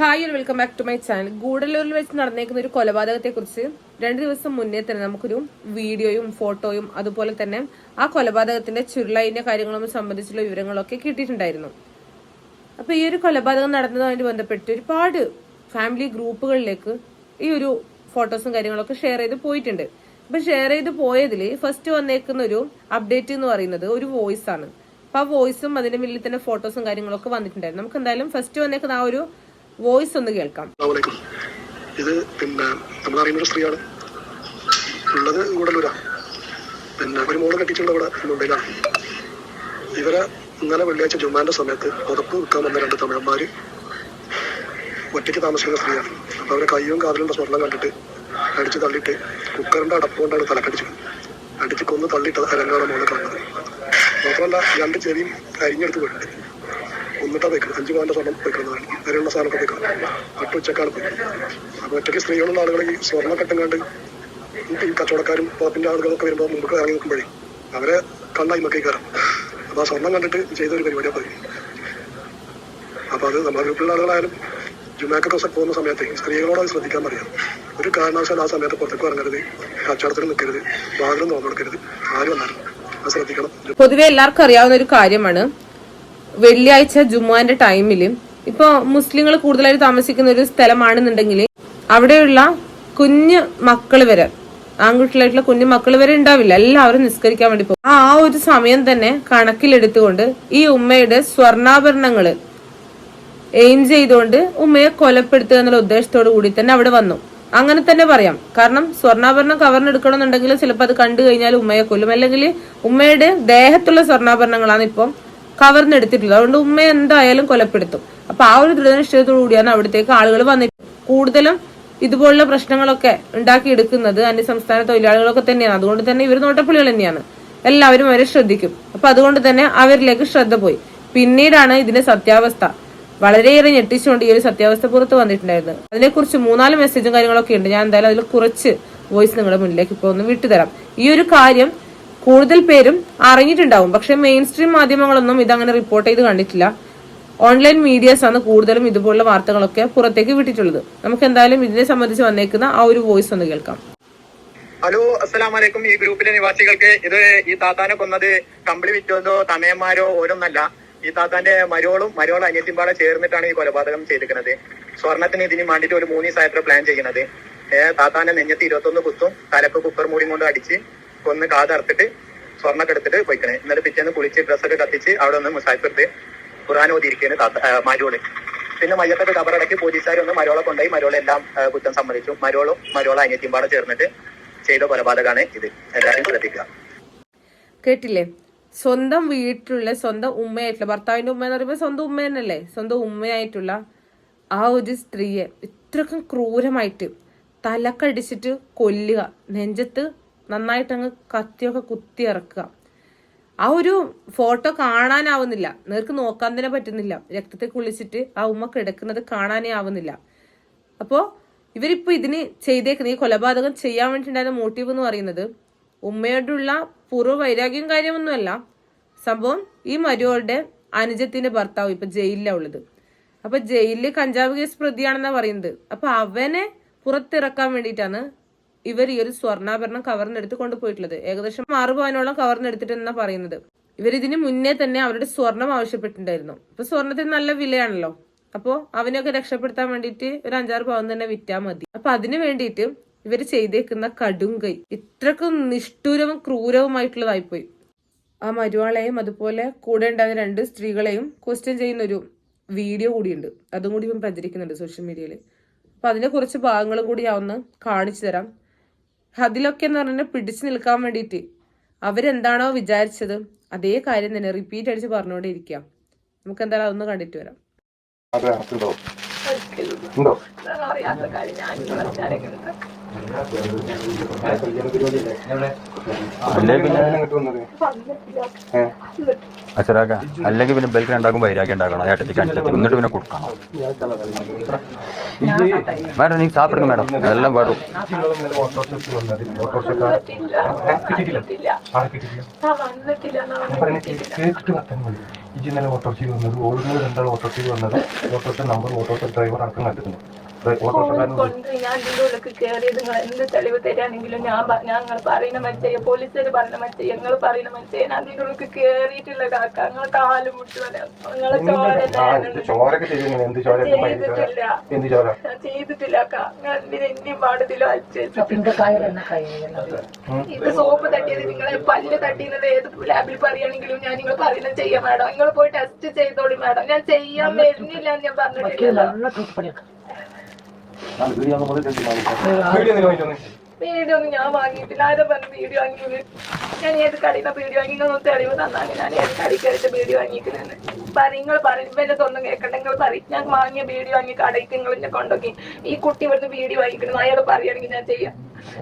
Hi welcome back to my channel ഗൂഡല്ലൂരിൽ വെച്ച് നടന്നേക്കുന്ന ഒരു കൊലപാതകത്തെ കുറിച്ച് രണ്ട് ദിവസം മുന്നേ തന്നെ നമുക്കൊരു വീഡിയോയും ഫോട്ടോയും അതുപോലെ തന്നെ ആ കൊലപാതകത്തിന്റെ ചുരുളയിന്റെ കാര്യങ്ങളും സംബന്ധിച്ചുള്ള വിവരങ്ങളൊക്കെ കിട്ടിയിട്ടുണ്ടായിരുന്നു. അപ്പൊ ഈ ഒരു കൊലപാതകം നടന്നതുമായിട്ട് ബന്ധപ്പെട്ട് ഒരുപാട് ഫാമിലി ഗ്രൂപ്പുകളിലേക്ക് ഈ ഒരു ഫോട്ടോസും കാര്യങ്ങളൊക്കെ ഷെയർ ചെയ്ത് പോയിട്ടുണ്ട്. അപ്പൊ ഷെയർ ചെയ്ത് പോയതിൽ ഫസ്റ്റ് വന്നേക്കുന്ന ഒരു അപ്ഡേറ്റ് എന്ന് പറയുന്നത് ഒരു വോയിസ് ആണ്. അപ്പൊ ആ വോയിസും അതിന്റെ മുന്നിൽ തന്നെ ഫോട്ടോസും കാര്യങ്ങളൊക്കെ വന്നിട്ടുണ്ടായിരുന്നു. നമുക്ക് എന്തായാലും ഫസ്റ്റ് വന്നേക്കുന്ന ആ ഒരു വോയിസ് ഒന്ന് കേൾക്കാം. ഇത് പിന്നെ നമ്മൾ അറിയുന്ന സ്ത്രീയാണ്. ഉള്ളത് കൂടലൂരാ പിന്നെ ഒരു മോൾ കെട്ടിച്ചുള്ള ഇവിടെ മുംബൈയിലാണ് ഇവരെ ഇന്നലെ വെള്ളിയാഴ്ച ജുമാന്റെ സമയത്ത് പുതപ്പ് വിൽക്കാൻ വന്ന രണ്ട് തമിഴന്മാര് ഒറ്റയ്ക്ക് താമസിക്കുന്ന സ്ത്രീയാണ്. അപ്പൊ അവരെ കയ്യും കാതിലുള്ള സ്വർണം കണ്ടിട്ട് അടിച്ച് തള്ളിയിട്ട് കുക്കറിന്റെ അടപ്പ് കൊണ്ടാണ് തലക്കടിച്ചത്. അടിച്ച് കൊന്ന് തള്ളിയിട്ട് അരങ്ങാണ് മോളെ കാണുന്നത്. മാത്രമല്ല രണ്ട് ചെവിയും അരിഞ്ഞെടുത്ത് പോയിട്ടുണ്ട് ഒന്നിട്ടാ പോയിക്കുന്നത് അഞ്ച് പവന്റെ സ്വർണം പോയിക്കുന്നതാണ് വരെയുള്ള സാധനമൊക്കെ പോയിക്കുന്നത് അട്ട് ഉച്ചക്കാണ്. അപ്പൊ ഒറ്റയ്ക്ക് സ്ത്രീകളുള്ള ആളുകൾ ഈ സ്വർണം കെട്ടും ഈ കച്ചവടക്കാരും പുറത്തിന്റെ ആളുകളൊക്കെ വരുമ്പോൾ മുമ്പ് ഇറങ്ങി നിൽക്കുമ്പോഴേ അവരെ കണ്ണായി മക്കി കയറാം. അപ്പൊ ആ സ്വർണം കണ്ടിട്ട് ചെയ്ത ഒരു പരിപാടിയാണ് പോയി അപ്പൊ അത് നമ്മുടെ ഗ്രൂപ്പിലുള്ള ആളുകളായാലും ജുമാക്കൊക്കെ പോകുന്ന സമയത്ത് സ്ത്രീകളോട് അത് ശ്രദ്ധിക്കാൻ പറയാം. ഒരു കാരണവശാലും ആ സമയത്ത് പുറത്തേക്ക് ഇറങ്ങരുത്. കച്ചവടത്തിന് നിൽക്കരുത്. വാതിലും നോക്കെടുക്കരുത് ആരും വന്നാലും അത് ശ്രദ്ധിക്കണം. പൊതുവെ എല്ലാവർക്കും അറിയാവുന്ന ഒരു കാര്യമാണ്. വെള്ളിയാഴ്ച ജുമുഅന്റെ ടൈമിൽ ഇപ്പൊ മുസ്ലിങ്ങൾ കൂടുതലായിട്ട് താമസിക്കുന്ന ഒരു സ്ഥലമാണെന്നുണ്ടെങ്കിൽ അവിടെയുള്ള കുഞ്ഞു മക്കൾ വരെ ആൺകുട്ടികളായിട്ടുള്ള കുഞ്ഞു മക്കൾ വരെ ഉണ്ടാവില്ല. എല്ലാവരും നിസ്കരിക്കാൻ വേണ്ടി പോകും. ആ ഒരു സമയം തന്നെ കണക്കിലെടുത്തുകൊണ്ട് ഈ ഉമ്മയുടെ സ്വർണാഭരണങ്ങൾ എയിം ചെയ്തുകൊണ്ട് ഉമ്മയെ കൊലപ്പെടുത്തുക എന്നുള്ള ഉദ്ദേശത്തോടു കൂടി തന്നെ അവിടെ വന്നു. അങ്ങനെ തന്നെ പറയാം. കാരണം സ്വർണാഭരണം കവർന്നെടുക്കണമെന്നുണ്ടെങ്കിൽ ചിലപ്പോൾ അത് കണ്ടു കഴിഞ്ഞാൽ ഉമ്മയെ കൊല്ലും. അല്ലെങ്കിൽ ഉമ്മയുടെ ദേഹത്തുള്ള സ്വർണാഭരണങ്ങളാണ് ഇപ്പം കവർന്നെടുത്തിട്ടുള്ളത്. അതുകൊണ്ട് ഉമ്മ എന്തായാലും കൊലപ്പെടുത്തും. അപ്പൊ ആ ഒരു ദൃഢനിശ്ചയത്തോടു കൂടിയാണ് അവിടത്തേക്ക് ആളുകൾ വന്നിട്ട് കൂടുതലും ഇതുപോലുള്ള പ്രശ്നങ്ങളൊക്കെ ഉണ്ടാക്കിയെടുക്കുന്നത് അന്യസംസ്ഥാന തൊഴിലാളികളൊക്കെ തന്നെയാണ്. അതുകൊണ്ട് തന്നെ ഇവർ നോട്ടപ്പുള്ളികൾ തന്നെയാണ്. എല്ലാവരും അവരെ ശ്രദ്ധിക്കും. അപ്പൊ അതുകൊണ്ട് തന്നെ അവരിലേക്ക് ശ്രദ്ധ പോയി. പിന്നീടാണ് ഇതിന്റെ സത്യാവസ്ഥ. വളരെയേറെ ഞെട്ടിച്ചുകൊണ്ട് ഈ ഒരു സത്യാവസ്ഥ പുറത്ത് വന്നിട്ടുണ്ടായിരുന്നു അതിനെക്കുറിച്ച് മൂന്നാൽ മെസ്സേജും കാര്യങ്ങളൊക്കെ ഉണ്ട്. ഞാൻ എന്തായാലും അതിൽ കുറച്ച് വോയിസ് നിങ്ങളുടെ മുന്നിലേക്ക് ഇപ്പോൾ ഒന്ന് വിട്ടുതരാം. ഈ ഒരു കാര്യം കൂടുതൽ പേരും അറിഞ്ഞിട്ടുണ്ടാവും. പക്ഷെ മെയിൻ സ്ട്രീം മാധ്യമങ്ങളൊന്നും ഇതങ്ങനെ റിപ്പോർട്ട് ചെയ്ത് കണ്ടിട്ടില്ല. ഓൺലൈൻ മീഡിയസ് ആണ് കൂടുതലും ഇതുപോലുള്ള വാർത്തകളൊക്കെ പുറത്തേക്ക് വിട്ടിട്ടുള്ളത്. നമുക്ക് എന്തായാലും ഇതിനെ സംബന്ധിച്ച് വന്നേക്കുന്ന ആ ഒരു വോയിസ് ഒന്ന് കേൾക്കാം. ഹലോ അസ്സലാം വലൈക്കും ഈ ഗ്രൂപ്പിലെ നിവാസികൾക്ക് ഇത് ഈ താത്താനെ കൊന്നത് കമ്പിളി വിറ്റോന്നോ തമയന്മാരോ ഓരോന്നല്ല. ഈ താത്താന്റെ മരോളും മരോളും അനിയത്തിമ്പാളെ ചേർന്നിട്ടാണ് ഈ കൊലപാതകം ചെയ്തിരിക്കുന്നത്. സ്വർണത്തിന് ഇതിന് വേണ്ടിയിട്ട് ഒരു മൂന്ന് ദിവസമായിട്ട് പ്ലാൻ ചെയ്യുന്നത് താത്താന്റെ നെഞ്ഞത്ത് ഇരുപത്തൊന്ന് കുത്തും തലക്ക് കുക്കർ മൂടി കൊണ്ട് അടിച്ച് കൊന്ന് കാതർത്തിട്ട് സ്വർണ എടുത്തിട്ട് പോയിക്കണേ. ഇന്നലെ പിറ്റേന്ന് കുളിച്ച് ഡ്രസ്സൊക്കെ കത്തിച്ച് അവിടെ ഒന്ന് മുസാഫിർത്ത് ഖുറാൻ ഓതിയിരിക്കുകയാണ് മരോൾ. പിന്നെ മയ്യത്തൊക്കെ കബറടക്കി പോലീസുകാർ ഒന്ന് മരോളെ കൊണ്ടുപോയി മരോളെല്ലാം കുറ്റം സമ്മതിച്ചു. മരോളും മരോള അനിയത്തിമ്പാടെ ചേർന്നിട്ട് ചെയ്ത കൊലപാതകമാണ് ഇത്. എല്ലാവരും ശ്രദ്ധിക്കുക. കേട്ടില്ലേ? സ്വന്തം വീട്ടിലുള്ള സ്വന്തം ഉമ്മയായിട്ടുള്ള ഭർത്താവിന്റെ ഉമ്മ എന്ന് പറയുമ്പോൾ സ്വന്തം ഉമ്മ തന്നെയല്ലേ? സ്വന്തം ഉമ്മയായിട്ടുള്ള ആ ഒരു സ്ത്രീയെ ഇത്രക്കും ക്രൂരമായിട്ട് തലക്കടിച്ചിട്ട് കൊല്ലുക. നെഞ്ചത്ത് നന്നായിട്ട് അങ്ങ് കത്തിയൊക്കെ കുത്തി ഇറക്കുക. ആ ഒരു ഫോട്ടോ കാണാനാവുന്നില്ല. നേർക്ക് നോക്കാൻ തന്നെ പറ്റുന്നില്ല. രക്തത്തെ കുളിച്ചിട്ട് ആ ഉമ്മ കിടക്കുന്നത് കാണാനേ ആവുന്നില്ല. അപ്പോ ഇവരിപ്പോ ഇതിന് ചെയ്തേക്കുന്ന ഈ കൊലപാതകം ചെയ്യാൻ വേണ്ടിയിട്ടുണ്ടായിരുന്ന മോട്ടീവ് എന്ന് പറയുന്നത് ഉമ്മയോടുള്ള പൂർവ വൈരാഗ്യം കാര്യമൊന്നുമല്ല. സംഭവം ഈ മരുവളുടെ അനുജത്തിന്റെ ഭർത്താവ് ഇപ്പൊ ജയിലിലാണ് ഉള്ളത്. അപ്പൊ ജയിലിൽ കഞ്ചാവ് കേസ് പ്രതിയാണെന്നാ പറയുന്നത്. അപ്പൊ അവനെ പുറത്തിറക്കാൻ വേണ്ടിയിട്ടാണ് ഇവർ ഈ ഒരു സ്വർണാഭരണം കവർന്നെടുത്ത് കൊണ്ടുപോയിട്ടുള്ളത്. ഏകദേശം ആറ് പവനോളം കവർന്നെടുത്തിട്ടെന്നാണ് പറയുന്നത്. ഇവർ ഇതിന് മുന്നേ തന്നെ അവരുടെ സ്വർണം ആവശ്യപ്പെട്ടിട്ടുണ്ടായിരുന്നു. ഇപ്പൊ സ്വർണത്തിന് നല്ല വിലയാണല്ലോ. അപ്പോ അവനെയൊക്കെ രക്ഷപ്പെടുത്താൻ വേണ്ടിയിട്ട് ഒരു അഞ്ചാറ് പവൻ തന്നെ വിറ്റാ മതി. അപ്പൊ അതിനു വേണ്ടിയിട്ട് ഇവർ ചെയ്തേക്കുന്ന കടും കൈ ഇത്രക്കും നിഷ്ഠൂരവും ക്രൂരവുമായിട്ടുള്ളതായിപ്പോയി ആ മരുവാളെയും അതുപോലെ കൂടെ ഉണ്ടായിരുന്ന രണ്ട് സ്ത്രീകളെയും ക്വസ്റ്റ്യൻ ചെയ്യുന്ന ഒരു വീഡിയോ കൂടിയുണ്ട്. അതും കൂടി ഇപ്പം പ്രചരിക്കുന്നുണ്ട് സോഷ്യൽ മീഡിയയിൽ അപ്പൊ അതിന്റെ കുറച്ച് ഭാഗങ്ങളും കൂടി ഞാൻ ഒന്ന് കാണിച്ചു തരാം. അതിലൊക്കെ എന്ന് പറഞ്ഞാൽ പിടിച്ചു നിൽക്കാൻ വേണ്ടിയിട്ട് അവരെന്താണോ വിചാരിച്ചത് അതേ കാര്യം തന്നെ റിപ്പീറ്റ് അടിച്ച് പറഞ്ഞുകൊണ്ടേ ഇരിക്കാം നമുക്ക് എന്തായാലും അതൊന്ന് കണ്ടിട്ട് വരാം. അത് ഉണ്ടോ? അച്ഛരാക്ക അല്ലെങ്കിൽ പിന്നെ ബൽക്ക് ഉണ്ടാക്കും വൈരാഗ്യം ഉണ്ടാക്കണം ഏട്ടത്തിക്ക് അഞ്ചത്തേക്ക് എന്നിട്ട് പിന്നെ കൊടുക്കണം. മാഡം നീ സാപ്പിടുங்க മാഡം. എല്ലാം വേറും കേട്ടിട്ട് ഇജി ഇന്നലെ ഓട്ടോറിക്ഷയിൽ വന്നത് ഓൾഡ് രണ്ടാൾ ഓട്ടോറിക്ഷയിൽ വന്നത് ഓട്ടോറിക്ഷ നമ്പർ ഓട്ടോറിക്ഷ ഡ്രൈവർ അടക്കം കണ്ടിരുന്നു ഓട്ടോറിക്ഷക്കാരൻ കൊണ്ട് ഞാൻ ഇതിന്റെ ഉള്ളിൽ കയറിയത് നിങ്ങൾ എന്ത് തെളിവ് തരാണെങ്കിലും ഞാൻ ഞങ്ങൾ പറയുന്ന മറ്റേ പോലീസുകാർ പറയുന്ന മറ്റേ ഞങ്ങൾ പറയുന്ന മറ്റേ ഞാൻ അതിന്റെ ഉള്ളിൽ കയറിയിട്ടുള്ള കാക്ക. നിങ്ങൾ കാൽ ചോരൊക്കെ ചെയ്യുന്നത് എന്ത് ചോര ചെയ്തിട്ടില്ല. എന്റെയും പാടത്തിലോ ഇത് സോപ്പ് തട്ടിയത് നിങ്ങളെ പല്ല് തട്ടിയത് ഏത് ലാബിൽ പറയുകയാണെങ്കിലും ഞാൻ നിങ്ങൾ പറയുന്നത് ചെയ്യാം മാഡം. നിങ്ങൾ പോയി ടെസ്റ്റ് ചെയ്തോളി മാഡം. ഞാൻ ചെയ്യാൻ വരുന്നില്ല എന്ന് ഞാൻ പറഞ്ഞിട്ടില്ല വീഡിയോ ഒന്ന് വാങ്ങിച്ചോന്ന് വീഡിയോ ഒന്നും ഞാൻ വാങ്ങിയിട്ടില്ല. ആരും പറഞ്ഞു വീഡിയോ വാങ്ങിയത് ഞാൻ ഏത് കടയിൽ വീഡിയോ വാങ്ങി തെളിവ് തന്നാണ് ഞാൻ ഏത് കടയിൽ കയറിയിട്ട് വീഡിയോ വാങ്ങിക്കുന്നതെന്ന് പറ നിങ്ങൾ പറയും എന്നെ തൊന്നും കേൾക്കണ്ട. നിങ്ങൾ പറയും ഞാൻ വാങ്ങിയ വീഡിയോ വാങ്ങി കടയ്ക്ക് നിങ്ങൾ എന്നെ കൊണ്ടുപോയി ഈ കുട്ടി ഇവിടുന്ന് വീഡിയോ വാങ്ങിക്കണം അയാൾ പറയുകയാണെങ്കിൽ ഞാൻ ചെയ്യാം.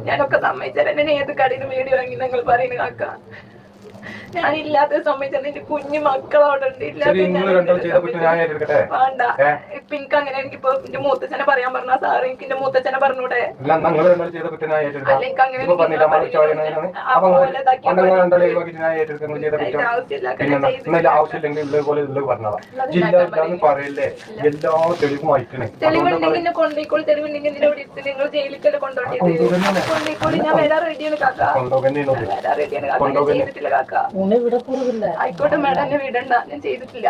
ഞാനൊക്കെ സമ്മതിച്ചാൽ എന്നെ ഏത് കടയിൽ വീഡിയോ വാങ്ങി നിങ്ങൾ പറയുന്നത് കാക്ക ഞാൻ ഇല്ലാത്ത സമ്മതിച്ചാൽ എന്റെ കുഞ്ഞു ഏറ്റെടുക്കട്ടെ വേണ്ട? ഇപ്പൊ എനിക്ക് അങ്ങനെ എനിക്കിപ്പോ എന്റെ മൂത്തച്ഛനെ പറയാൻ പറഞ്ഞ സാറ് എനിക്ക് എന്റെ മൂത്തച്ഛനെ പറഞ്ഞൂടെ? പറയല്ലേ. എല്ലാ തെളിവും അയക്കണേ തെളിവുണ്ടെങ്കിൽ എന്നെ കൊണ്ടേക്കോളി തെളിവുണ്ടെങ്കിൽ നിങ്ങൾ ജയിലിക്കല്ലേ കൊണ്ടുപോയി കൊണ്ടുപോകുന്നതന്നെ. ഞാൻ വരാൻ റെഡിയാണ് കാക്ക. കൊണ്ടുപോകുന്നേ വരാൻ ഞാൻ ചെയ്തിട്ടില്ല.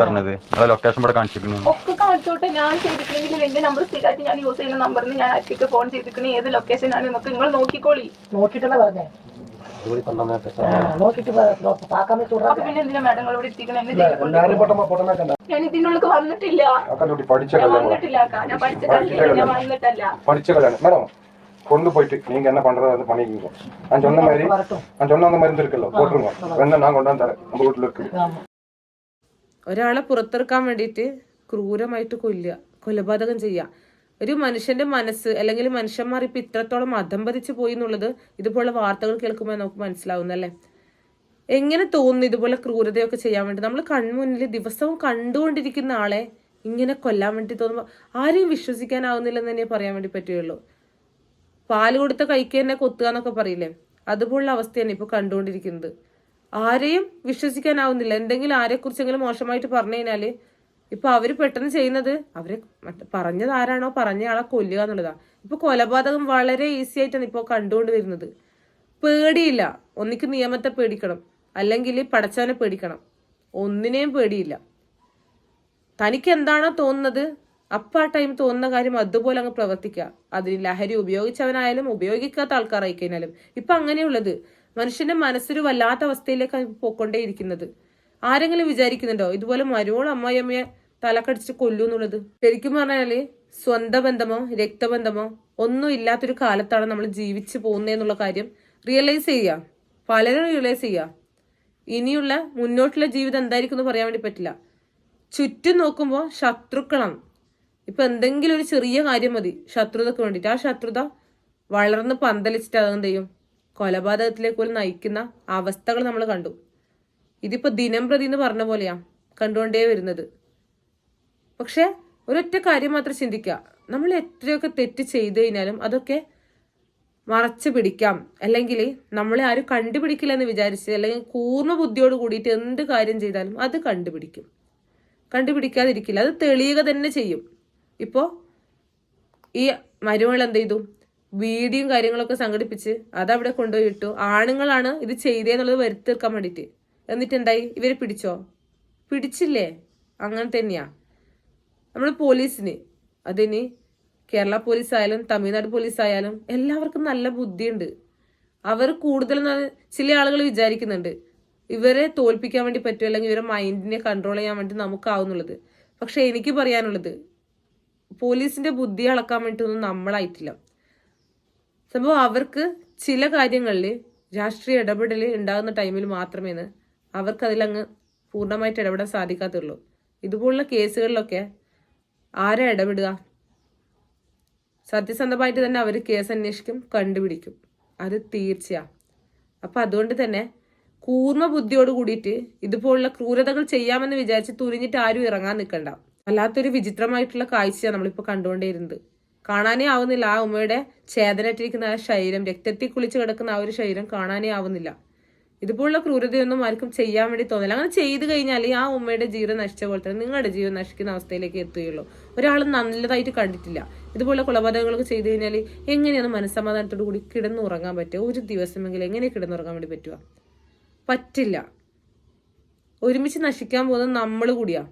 പറഞ്ഞത്? ലൊക്കേഷൻ ഇവിടെ കാണിച്ചിരിക്കുന്നു. ഒക്കെ കാണിച്ചോട്ടെ. ഞാൻ ചെയ്തിട്ടില്ലെങ്കിൽ എന്റെ നമ്പർ സ്ഥിരമായിട്ട് ഞാൻ യൂസ് ചെയ്യുന്ന നമ്പറിന് ഞാൻ അച്ഛക്ക് ഫോൺ ചെയ്തിരിക്കുന്നത് ഏത് ലൊക്കേഷൻ ആണ് നിങ്ങൾ നോക്കിക്കോളി. നോക്കിയിട്ടല്ല പറഞ്ഞേ? ആ, നോക്കിട്ട് പ- നോ- പാക്കാമേ അപ്പൊ சொல்றாங்க പിന്നെ എന്തിനാ മേഡങ്ങൾ ഇവിടെ എത്തിക്കണം എന്നെ ജയിലിൽ എല്ലാരും കൊണ്ടുപോയി പൊട്ടമ്മ പൊട്ടമ്മ ഞാൻ ഇതിന്റെ ഉള്ളിൽ വന്നിട്ടില്ല ഒക്കെ പഠിച്ച ഞാൻ കല്യാണം വന്നിട്ടില്ല അക്ക. ഞാൻ പഠിച്ച കല്യാണം ഞാൻ വന്നിട്ടല്ല படிச்ச கல்யாணம் மேடம் கொண்டு போயிட்டு நீங்க என்ன பண்றதை வந்து பண்ணிக்கிங்க நான் சொன்ன மாதிரி வரட்டும் நான் சொன்ன அந்த மருந்து இருக்குல்ல போட்டுருங்க வேணா நான் கொண்டாந்து தரேன் உங்க வீட்டுல இருக்கு ஆமா ഒരാളെ പുറത്തിറക്കാൻ വേണ്ടിയിട്ട് ക്രൂരമായിട്ട് കൊല്ലുക കൊലപാതകം ചെയ്യുക ഒരു മനുഷ്യന്റെ മനസ്സ് അല്ലെങ്കിൽ മനുഷ്യന്മാർ ഇപ്പൊ ഇത്രത്തോളം അധംപതിച്ച് പോയി എന്നുള്ളത് ഇതുപോലുള്ള വാർത്തകൾ കേൾക്കുമ്പോൾ നമുക്ക് മനസ്സിലാവുന്നല്ലേ എങ്ങനെ തോന്നുന്നു ഇതുപോലെ ക്രൂരതയൊക്കെ ചെയ്യാൻ വേണ്ടി? നമ്മൾ കൺമുന്നിൽ ദിവസവും കണ്ടുകൊണ്ടിരിക്കുന്ന ആളെ ഇങ്ങനെ കൊല്ലാൻ വേണ്ടി തോന്നുമ്പോൾ ആരെയും വിശ്വസിക്കാനാവുന്നില്ലെന്ന് തന്നെ പറയാൻ വേണ്ടി പറ്റുകയുള്ളൂ. പാൽ കൊടുത്ത കൈക്ക് തന്നെ കൊത്തുക എന്നൊക്കെ പറയില്ലേ? അതുപോലുള്ള അവസ്ഥയാണ് ഇപ്പൊ കണ്ടുകൊണ്ടിരിക്കുന്നത്. ആരെയും വിശ്വസിക്കാനാവുന്നില്ല. എന്തെങ്കിലും ആരെക്കുറിച്ചെങ്കിലും മോശമായിട്ട് പറഞ്ഞു കഴിഞ്ഞാൽ ഇപ്പൊ അവർ പെട്ടെന്ന് ചെയ്യുന്നത് അവർ പറഞ്ഞത് ആരാണോ പറഞ്ഞ ആളെ കൊല്ലുക എന്നുള്ളതാ. ഇപ്പൊ കൊലപാതകം വളരെ ഈസി ആയിട്ടാണ് ഇപ്പോൾ കണ്ടുകൊണ്ട് വരുന്നത്. പേടിയില്ല. ഒന്നിക്ക് നിയമത്തെ പേടിക്കണം. അല്ലെങ്കിൽ പടച്ചവനെ പേടിക്കണം. ഒന്നിനെയും പേടിയില്ല. തനിക്ക് എന്താണോ തോന്നുന്നത് അപ്പൊ ആ ടൈം തോന്നുന്ന കാര്യം അതുപോലെ അങ്ങ് പ്രവർത്തിക്കുക. അതിന് ലഹരി ഉപയോഗിച്ചവനായാലും ഉപയോഗിക്കാത്ത ആൾക്കാരായി കഴിഞ്ഞാലും ഇപ്പൊ അങ്ങനെയുള്ളത്. മനുഷ്യന്റെ മനസ്സൊരു വല്ലാത്ത അവസ്ഥയിലേക്കാണ് പോയിക്കൊണ്ടേയിരിക്കുന്നത്. ആരെങ്കിലും വിചാരിക്കുന്നുണ്ടോ? ഇതുപോലെ മരുവോൾ അമ്മായിയമ്മയെ തലക്കടിച്ച് കൊല്ലൂ എന്നുള്ളത്? ശരിക്കും പറഞ്ഞാൽ സ്വന്തം ബന്ധമോ രക്തബന്ധമോ ഒന്നും ഇല്ലാത്തൊരു കാലത്താണ് നമ്മൾ ജീവിച്ചു പോകുന്നതെന്നുള്ള കാര്യം റിയലൈസ് ചെയ്യുക. പലരും റിയലൈസ് ചെയ്യുക. ഇനിയുള്ള മുന്നോട്ടുള്ള ജീവിതം എന്തായിരിക്കും എന്ന് പറയാൻ വേണ്ടി പറ്റില്ല. ചുറ്റും നോക്കുമ്പോൾ ശത്രുക്കളാണ്. ഇപ്പൊ എന്തെങ്കിലും ഒരു ചെറിയ കാര്യം മതി. ശത്രുതക്ക് വേണ്ടിയിട്ട്. ആ ശത്രുത വളർന്ന് പന്തലിച്ചിട്ട് അതെന്ത് ചെയ്യും? കൊലപാതകത്തിലേക്ക് പോലും നയിക്കുന്ന അവസ്ഥകൾ നമ്മൾ കണ്ടു. ഇതിപ്പോ ദിനം പ്രതി എന്ന് പറഞ്ഞ പോലെയാ കണ്ടുകൊണ്ടേ വരുന്നത്. പക്ഷെ ഒരൊറ്റ കാര്യം മാത്രം ചിന്തിക്കുക. നമ്മൾ എത്രയൊക്കെ തെറ്റ് ചെയ്തു കഴിഞ്ഞാലും അതൊക്കെ മറച്ചു പിടിക്കാം. അല്ലെങ്കിൽ നമ്മളെ ആരും കണ്ടുപിടിക്കില്ല എന്ന് വിചാരിച്ച് അല്ലെങ്കിൽ കൂർമ്മ ബുദ്ധിയോട് കൂടിയിട്ട് എന്ത് കാര്യം ചെയ്താലും അത് കണ്ടുപിടിക്കും. കണ്ടുപിടിക്കാതിരിക്കില്ല. അത് തെളിയുക തന്നെ ചെയ്യും. ഇപ്പോൾ ഈ മരുമകൾ എന്ത് ചെയ്തു? വീഡിയോയും കാര്യങ്ങളൊക്കെ സംഘടിപ്പിച്ച് അതവിടെ കൊണ്ടുപോയി ഇട്ടു. ആണുങ്ങളാണ് ഇത് ചെയ്തേന്നുള്ളത് വരുത്തിക്കാൻ വേണ്ടിയിട്ട്. എന്നിട്ട് എന്തായി ഇവരെ പിടിച്ചോ? പിടിച്ചില്ലേ? അങ്ങനെ തന്നെയാ. നമ്മൾ പോലീസിന് അതിന് കേരള പോലീസ് ആയാലും തമിഴ്നാട് പോലീസ് ആയാലും എല്ലാവർക്കും നല്ല ബുദ്ധിയുണ്ട്. അവർ കൂടുതൽ ചില ആളുകൾ വിചാരിക്കുന്നുണ്ട് ഇവരെ തോൽപ്പിക്കാൻ വേണ്ടി പറ്റും അല്ലെങ്കിൽ ഇവരെ മൈൻഡിനെ കൺട്രോൾ ചെയ്യാൻ വേണ്ടി നമുക്കാവുന്നുള്ളത്. പക്ഷെ എനിക്ക് പറയാനുള്ളത് പോലീസിന്റെ ബുദ്ധി അളക്കാൻ വേണ്ടിയിട്ടൊന്നും നമ്മളായിട്ടില്ല. സംഭവം അവർക്ക് ചില കാര്യങ്ങളിൽ രാഷ്ട്രീയ ഇടപെടൽ ഉണ്ടാകുന്ന ടൈമിൽ മാത്രമേ അവർക്ക് അതിലങ്ങ് പൂർണമായിട്ട് ഇടപെടാൻ സാധിക്കാത്തുള്ളൂ. ഇതുപോലുള്ള കേസുകളിലൊക്കെ ആരാ ഇടപെടുക? സത്യസന്ധമായിട്ട് തന്നെ അവർ കേസ് അന്വേഷിക്കും കണ്ടുപിടിക്കും. അത് തീർച്ചയാ. അപ്പം അതുകൊണ്ട് തന്നെ കൂർമ്മ ബുദ്ധിയോട് കൂടിയിട്ട് ഇതുപോലുള്ള ക്രൂരതകൾ ചെയ്യാമെന്ന് വിചാരിച്ച് തുനിഞ്ഞിട്ട് ആരും ഇറങ്ങാൻ നിൽക്കണ്ട. വല്ലാത്തൊരു വിചിത്രമായിട്ടുള്ള കാഴ്ചയാണ് നമ്മളിപ്പോൾ കണ്ടുകൊണ്ടേയിരുന്നത്. കാണാനേ ആവുന്നില്ല. ആ ഉമ്മയുടെ ചേതനറ്റിരിക്കുന്ന ആ ശരീരം രക്തത്തിൽ കുളിച്ച് കിടക്കുന്ന ആ ഒരു ശരീരം കാണാനേ ആവുന്നില്ല. ഇതുപോലുള്ള ക്രൂരതയൊന്നും ആർക്കും ചെയ്യാൻ വേണ്ടി തോന്നില്ല. അങ്ങനെ ചെയ്തു കഴിഞ്ഞാൽ ആ ഉമ്മയുടെ ജീവൻ നശിച്ച പോലെ തന്നെ നിങ്ങളുടെ ജീവൻ നശിക്കുന്ന അവസ്ഥയിലേക്ക് എത്തുകയുള്ളൂ. ഒരാൾ നല്ലതായിട്ട് കണ്ടിട്ടില്ല. ഇതുപോലെ കൊലപാതകങ്ങളൊക്കെ ചെയ്തു കഴിഞ്ഞാൽ എങ്ങനെയാണ് മനസ്സമാധാനത്തോടു കൂടി കിടന്നുറങ്ങാൻ പറ്റുക? ഒരു ദിവസമെങ്കിലും എങ്ങനെ കിടന്നുറങ്ങാൻ വേണ്ടി പറ്റുക? പറ്റില്ല. ഒരുമിച്ച് നശിക്കാൻ പോകുന്നത് നമ്മൾ കൂടിയാ.